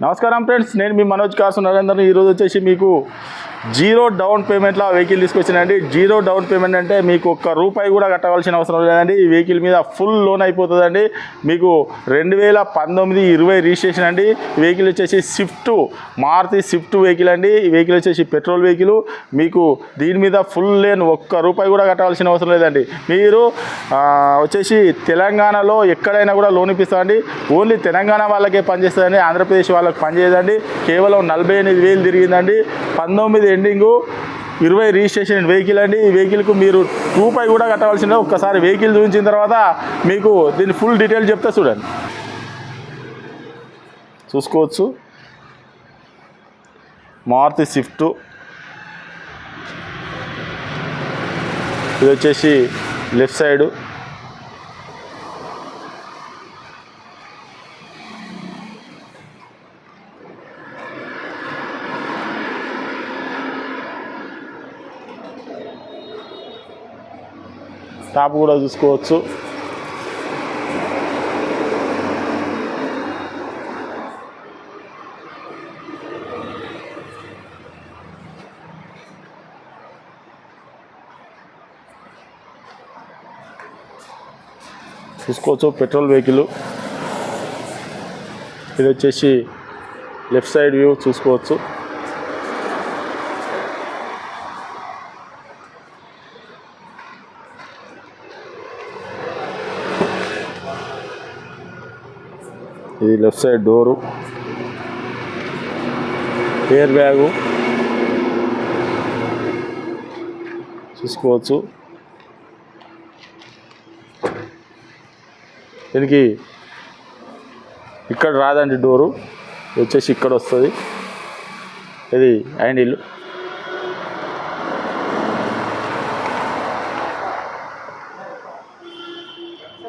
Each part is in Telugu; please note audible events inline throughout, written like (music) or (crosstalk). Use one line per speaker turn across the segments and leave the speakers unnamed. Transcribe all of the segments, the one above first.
నమస్కారం ఫ్రెండ్స్ నేను మీ మనోజ్ కార్సు నరేందర్ ఈరోజు వచ్చేసి మీకు జీరో డౌన్ పేమెంట్లో ఆ వెహికల్ తీసుకొచ్చినండి జీరో డౌన్ పేమెంట్ అంటే మీకు ఒక్క రూపాయి కూడా కట్టవలసిన అవసరం లేదండి. ఈ వెహికల్ మీద ఫుల్ లోన్ అయిపోతుందండి. మీకు రెండు వేల పంతొమ్మిది ఇరవై రిజిస్ట్రేషన్ అండి. వెహికల్ వచ్చేసి స్విఫ్ట్ మారుతి స్విఫ్ట్ వెహికల్ అండి. ఈ వెహికల్ వచ్చేసి పెట్రోల్ వెహికల్. మీకు దీని మీద ఫుల్ లేన్ ఒక్క రూపాయి కూడా కట్టవలసిన అవసరం లేదండి. మీరు వచ్చేసి తెలంగాణలో ఎక్కడైనా కూడా లోన్ ఇప్పిస్తామండి. ఓన్లీ తెలంగాణ వాళ్ళకే పనిచేస్తుందండి. ఆంధ్రప్రదేశ్ వాళ్ళకి పనిచేయదండి. కేవలం నలభై ఎనిమిది వేలు తిరిగిందండి. పంతొమ్మిది ఎండింగు ఇరవై రిజిస్ట్రేషన్ వెహికల్ అండి. ఈ వెహికల్కు మీరు రూపాయి కూడా కట్టవలసిందే ఒక్కసారి వెహికల్ చూపించిన తర్వాత మీకు దీని ఫుల్ డీటెయిల్ చెప్తే చూడండి. చూసుకోవచ్చు. మారుతి స్విఫ్ట్. ఇది వచ్చేసి లెఫ్ట్ సైడు టాప్ కూడా చూసుకోవచ్చు. చూసుకోవచ్చు పెట్రోల్ వెహికల్. ఇది వచ్చేసి లెఫ్ట్ సైడ్ వ్యూ చూసుకోవచ్చు. ఇది left side door. Air bag. చూసుకోవచ్చు. దీనికి ఇక్కడ రాదండి డోరు. వచ్చేసి ఇక్కడ వస్తుంది. ఇది హ్యాండిల్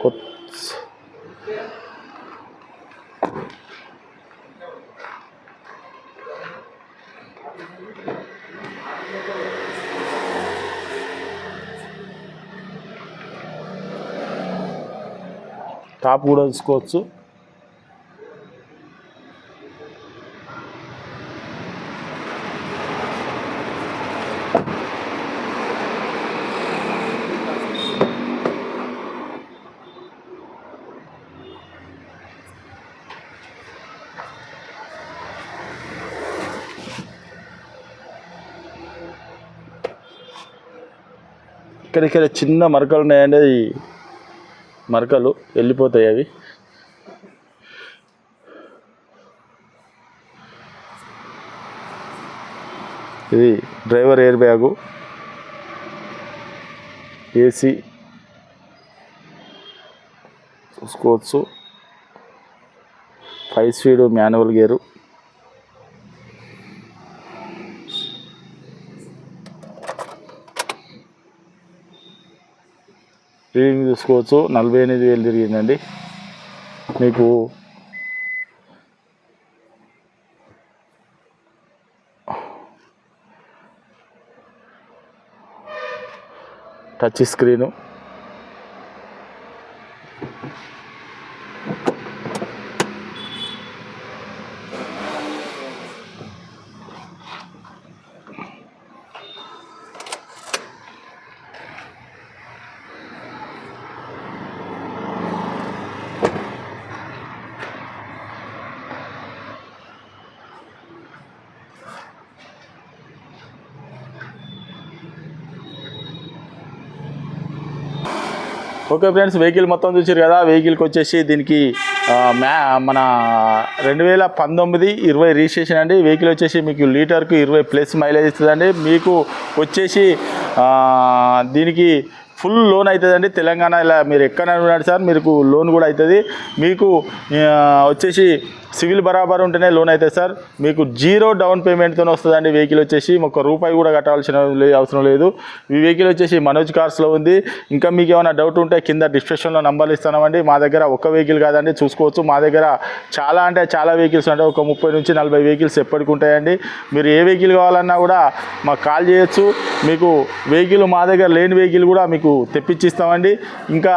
కొత్త టాప్ కూడా తీసుకోవచ్చు. ఇక్కడ ఇక్కడ చిన్న మరకలు ఉన్నాయండి. అది మరకలు వెళ్ళిపోతాయి అవి. ఇది డ్రైవర్ ఎయిర్ బ్యాగు. ఏసీ. చూసుకోవచ్చు five speed manual gear. Reading చూసుకోవచ్చు నలభై ఎనిమిది వేలు తిరిగిందండి. మీకు touch screen. Okay friends vehicle మొత్తం చూసారు కదా వెహికల్కి వచ్చేసి దీనికి మ్యా మన రెండు వేల పంతొమ్మిది ఇరవై రిజిస్ట్రేషన్ అండి. వెహికల్ వచ్చేసి మీకు లీటర్కు ఇరవై ప్లస్ మైలేజ్ ఇస్తుందండి. మీకు వచ్చేసి దీనికి ఫుల్ లోన్ అవుతుందండి తెలంగాణ ఇలా మీరు ఎక్కడ ఉన్నారు సార్ మీకు లోన్ కూడా అవుతుంది మీకు వచ్చేసి సివిల్ బరాబర్ ఉంటేనే లోన్ అయితే సార్. మీకు జీరో డౌన్ పేమెంట్తో వస్తుందండి వెహికల్ వచ్చేసి. ఒక రూపాయి కూడా కట్టాల్సిన అవసరం లేదు. ఈ వెహికల్ వచ్చేసి మనోజ్ కార్స్లో ఉంది. ఇంకా మీకు ఏమైనా డౌట్ ఉంటే కింద డిస్క్రిప్షన్లో నంబర్లు ఇస్తామండి మా దగ్గర ఒక వెహికల్ కాదండి చూసుకోవచ్చు. మా దగ్గర చాలా అంటే చాలా వెహికల్స్ ఉంటాయి. ఒక ముప్పై నుంచి నలభై వెహికల్స్ ఎప్పటికి ఉంటాయండి. మీరు ఏ వెహికల్ కావాలన్నా కూడా మాకు కాల్ చేయొచ్చు. మీకు వెహికల్ మా దగ్గర లేని వెహికల్ కూడా మీకు తెప్పించిస్తామండి. ఇంకా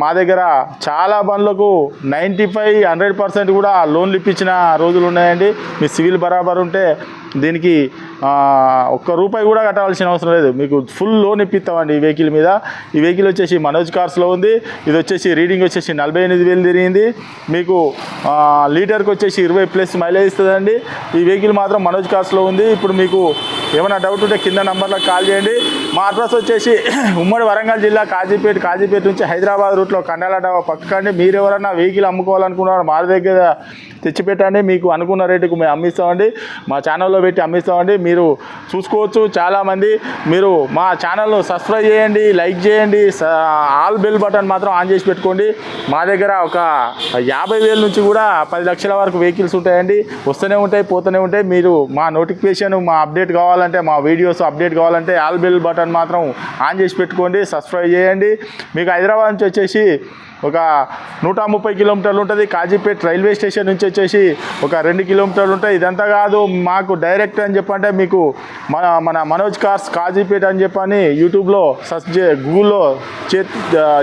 మా దగ్గర చాలా బండ్లకు నైంటీ ఫైవ్ హండ్రెడ్ పర్సెంట్ కూడా లోన్లు ఇప్పించిన రోజులు ఉన్నాయండి. మీ సివిల్ బరాబర్ ఉంటే దీనికి ఒక్క రూపాయి కూడా కట్టాల్సిన అవసరం లేదు. మీకు ఫుల్ లోన్ ఇప్పిస్తామండి ఈ వెహికల్ మీద. ఈ వెహికల్ వచ్చేసి మనోజ్ కార్స్లో ఉంది. ఇది వచ్చేసి రీడింగ్ వచ్చేసి నలభై ఎనిమిది వేలు తిరిగింది. మీకు లీటర్కి వచ్చేసి ఇరవై ప్లస్ మైలేజ్ ఇస్తుందండి. ఈ వెహికల్ మాత్రం మనోజ్ కార్స్లో ఉంది. ఇప్పుడు మీకు ఏమైనా డౌట్ ఉంటే కింద నంబర్లకు కాల్ చేయండి. మా అడ్రస్ వచ్చేసి (clears throat) ఉమ్మడి వరంగల్ జిల్లా కాజీపేట కాజీపేట నుంచి హైదరాబాద్ రూట్లో కండాల డాబా పక్కకండి మీరు ఎవరన్నా వెహికల్ అమ్ముకోవాలనుకున్నారో మా దగ్గర తెచ్చిపెట్టండి. మీకు అనుకున్న రేటుకు మేము అమ్మిస్తామండి. మా ఛానల్లో పెట్టి అమ్మిస్తామండి. మీరు చూసుకోవచ్చు చాలామంది. మీరు మా ఛానల్ను సబ్స్క్రైబ్ చేయండి లైక్ చేయండి ఆల్ బెల్ బటన్ మాత్రం ఆన్ చేసి పెట్టుకోండి. మా దగ్గర ఒక యాభై వేల నుంచి కూడా పది లక్షల వరకు వెహికల్స్ ఉంటాయండి. వస్తూనే ఉంటాయి పోతూనే ఉంటాయి. మీరు మా నోటిఫికేషన్ మా అప్డేట్ కావాలంటే మా వీడియోస్ అప్డేట్ కావాలంటే ఆల్ బెల్ బటన్ మాత్రం ఆన్ చేసి పెట్టుకోండి సబ్స్క్రైబ్ చేయండి. మీకు హైదరాబాద్ నుంచి వచ్చేసి ఒక నూట ముప్పై కిలోమీటర్లు ఉంటుంది. కాజీపేట్ రైల్వే స్టేషన్ నుంచి వచ్చేసి ఒక రెండు కిలోమీటర్లు ఉంటాయి ఇదంతా కాదు మాకు డైరెక్ట్ అని చెప్పంటే మీకు మన మన మనోజ్ కార్స్ కాజీపేట్ అని చెప్పని యూట్యూబ్లో సర్చ్ చే గూగుల్లో చే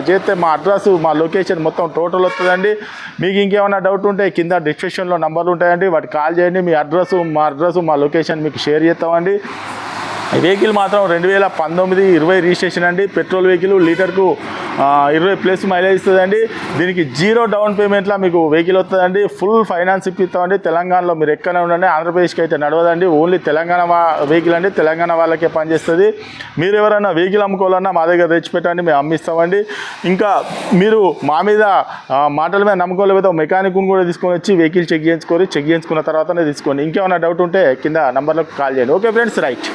చేస్తే మా అడ్రస్ మా లొకేషన్ మొత్తం టోటల్ వస్తుందండి. మీకు ఇంకేమైనా డౌట్ ఉంటే కింద డిస్క్రిప్షన్లో నంబర్లు ఉంటాయండి. వాటికి కాల్ చేయండి. మీ అడ్రస్ మా అడ్రస్ మా లొకేషన్ మీకు షేర్ చేస్తామండి. వెహికల్ మాత్రం రెండు వేల పంతొమ్మిది ఇరవై రిజిస్ట్రేషన్ అండి. పెట్రోల్ వెహికల్ లీటర్కు ఇరవై ప్లస్ మైలేజ్ ఇస్తుందండి. దీనికి జీరో డౌన్ పేమెంట్లో మీకు వెహికల్ వస్తుందండి. ఫుల్ ఫైనాన్స్ ఇప్పిస్తామండి తెలంగాణలో మీరు ఎక్కడనే ఉండండి. ఆంధ్రప్రదేశ్కి అయితే నడవదండి. ఓన్లీ తెలంగాణ వెహికల్ అండి. తెలంగాణ వాళ్ళకే పనిచేస్తుంది. మీరు ఎవరైనా వెహికల్ అమ్ముకోవాలన్నా మా దగ్గర తెచ్చిపెట్టండి మేము అమ్మిస్తామండి. ఇంకా మీరు మా మీద మాటల మీద నమ్మకం లేకపోతే మెకానిక్ కూడా తీసుకొని వచ్చి వెహికల్ చెక్ చేయించుకొని చెక్ చేయించుకున్న తర్వాతనే తీసుకోండి. ఇంకేమైనా డౌట్ ఉంటే కింద నంబర్లకు కాల్ చేయండి. Okay friends right.